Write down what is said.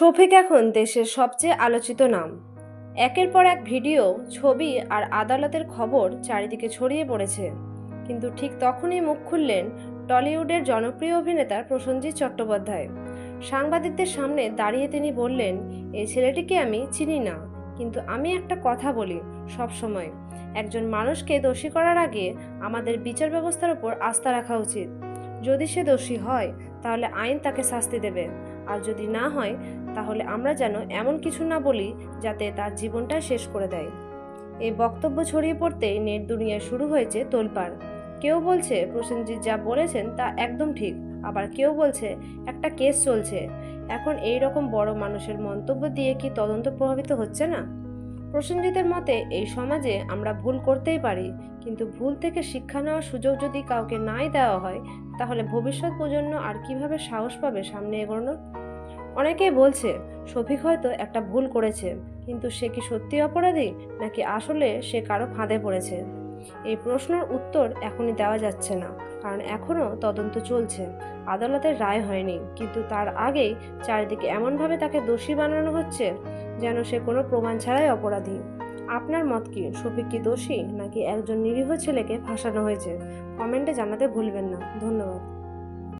শফিক এখন দেশের সবচেয়ে আলোচিত নাম। একের পর এক ভিডিও, ছবি আর আদালতের খবর চারিদিকে ছড়িয়ে পড়েছে। কিন্তু ঠিক তখনই মুখ খুললেন টলিউডের জনপ্রিয় অভিনেতা প্রসেনজিৎ চট্টোপাধ্যায়। সাংবাদিকদের সামনে দাঁড়িয়ে তিনি বললেন, এই ছেলেটিকে আমি চিনি না, কিন্তু আমি একটা কথা বলি সব সময়। একজন মানুষকে দোষী করার আগে আমাদের বিচার ব্যবস্থার উপর আস্থা রাখা উচিত। যদি সে দোষী হয়, তাহলে আইন তাকে শাস্তি দেবে। আর যদি না হয়, তাহলে আমরা যেন এমন কিছু না বলি যাতে তার জীবনটা শেষ করে দেয়। এই বক্তব্য ছড়িয়ে পড়তেই নেট দুনিয়ায় শুরু হয়েছে তোলপাড়। কেউ বলছে, প্রসেনজিৎ যা বলেছেন তা একদম ঠিক। আবার কেউ বলছে, একটা কেস চলছে। এখন এই রকম বড় মানুষের মন্তব্য দিয়ে কি তদন্ত প্রভাবিত হচ্ছে না? প্রসেনজিতের মতে, এই সমাজে আমরা ভুল করতেই পারি, কিন্তু ভুল থেকে শিক্ষা নেওয়ার সুযোগ যদি কাউকে নাই দেওয়া হয়, তাহলে ভবিষ্যৎ প্রজন্ম আর কীভাবে সাহস পাবে সামনে এগোনোর? অনেকেই বলছে, শফিক হয়তো একটা ভুল করেছে, কিন্তু সে কি সত্যি অপরাধী, নাকি আসলে সে কারও ফাঁদে পড়েছে? এই প্রশ্নের উত্তর এখনই দেওয়া যাচ্ছে না, কারণ এখনও তদন্ত চলছে। আদালতের রায় হয়নি, কিন্তু তার আগেই চারিদিকে এমনভাবে তাকে দোষী বানানো হচ্ছে যেন সে কোনো প্রমাণ ছাড়াই অপরাধী। আপনার মত কি? শফিক কি দোষী? নাকি একজন নিরীহ ছেলেকে ফাঁসানো হয়েছে? কমেন্টে জানাতে ভুলবেন না। ধন্যবাদ।